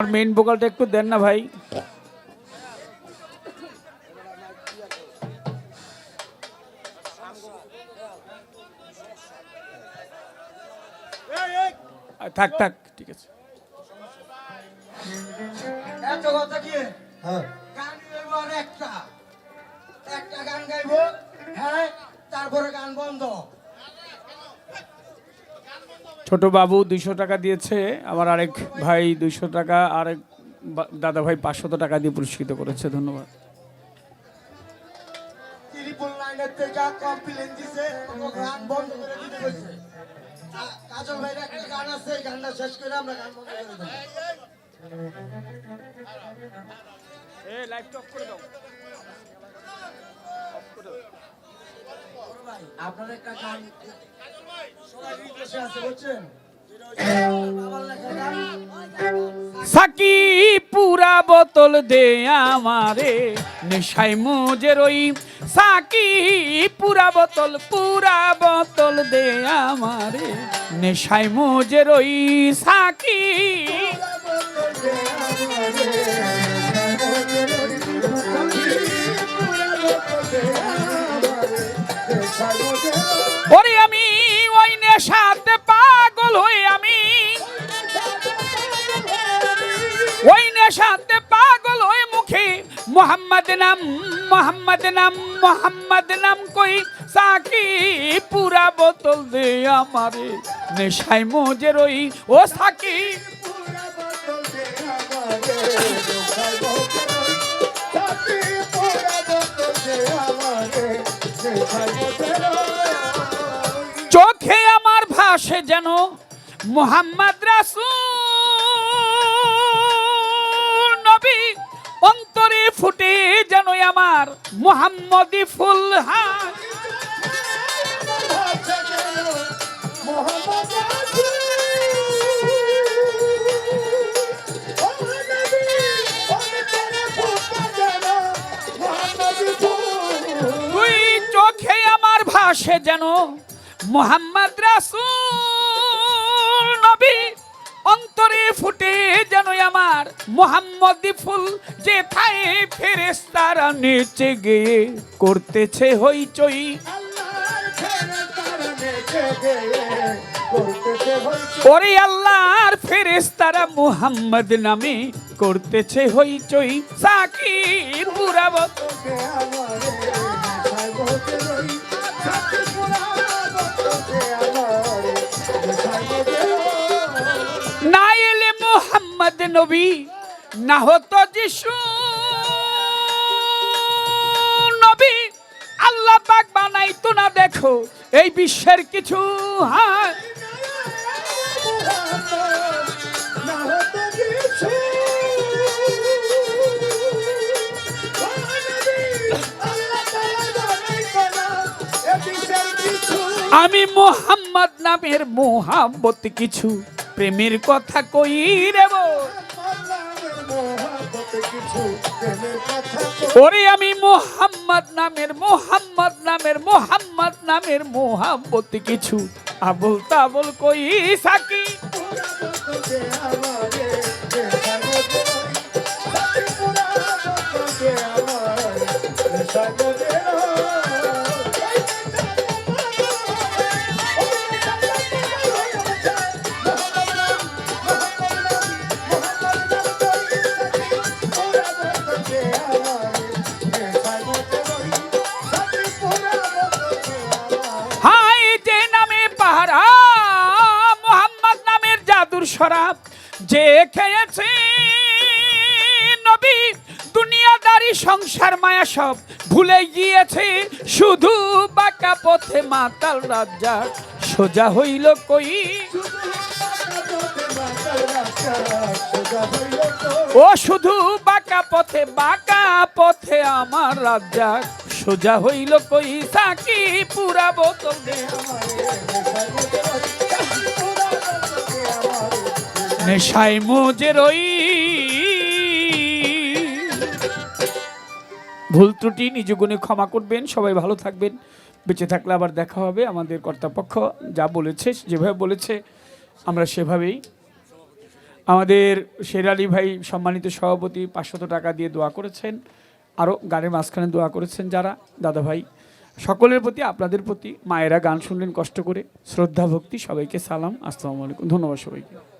আর main ভোকালটা একটু দেন না ভাই। থাক থাক ঠিক আছে। এত কথা কি? হ্যাঁ। গান গাইবো আর একটা। একটা গান গাইবো হ্যাঁ তারপরে গান বন্ধ। ছোট বাবু দুইশো টাকা দিয়েছে আমার আরেক ভাই দুইশো টাকা আরেক দাদা ভাই পাঁচশত টাকা দিয়ে পুরস্কৃত করেছে ধন্যবাদ। আপনার একটা গান সাকি পুরা বোতল দে আমারে নেশাই মুজের রই। সাকি পুরা বোতল পুরা বোতল দে আমারে নেশাই মুজের রই। সাকি নেশাতে পাগল হয়ে মুখে। মোহাম্মদ নাম মোহাম্মদ নাম মোহাম্মদ নাম কই? সাকি পুরা বোতল দে আমারে। নেশাই মোজের ওই ও সাকি। চোখে আমার ভাসে যেন মোহাম্মদ রাসূল। ফুটে যেন আমার মোহাম্মদি ফুল হাত চোখে আমার ভাসে যেন মোহাম্মদ রাসূল। মোহাম্মদি ফুল যে থাই ফেরেস্তারা নেচে গিয়ে করতেছে হইচই। ওরে আল্লাহর ফেরেস্তারা মুহাম্মদ নামে করতেছে হইচই। সাকি পুরা বত- নবী না হতো যিশু। নবী আল্লাহ পাক বানাই তো না দেখো এই বিশ্বের কিছু হ্যাঁ। আমি মোহাম্মদ নামের মোহাম্মত কিছু? প্রেমের কথা কই রে ওরে আমি মোহাম্মদ নামের মোহাম্মদ নামের মোহাম্মদ নামের মোহাম্মত কিছু। আবুল তাবুল কই সাকি? শরাব যে খেয়েছে নবী, দুনিয়াদারি, সংসার মায়া সব ভুলে গিয়েছে। শুধু বাঁকা পথে মাতাল রাজা, সোজা হইল কই? ও শুধু বাঁকা পথে বাঁকা পথে আমার রাজা, সোজা হইল কই? সাকি পুরা বোতল নেশাই মোজে রই। ভুল ত্রুটি, নিজ গুণে ক্ষমা করবেন, সবাই ভালো থাকবেন। বেঁচে থাকলে আবার দেখা হবে আমাদের কর্তাপক্ষ। যা বলেছে, যেভাবে বলেছে, আমরা সেভাবেই। আমাদের শের আলী ভাই সম্মানিত সভাপতি পাঁচশত টাকা দিয়ে দোয়া করেছেন। আরও গানের মাঝখানে দোয়া করেছেন যারা। দাদা ভাই, সকলের প্রতি, আপনাদের প্রতি মায়েরা গান শুনলেন কষ্ট করে। শ্রদ্ধা, ভক্তি, সবাইকে সালাম। আসসালামু আলাইকুম। ধন্যবাদ সবাইকে।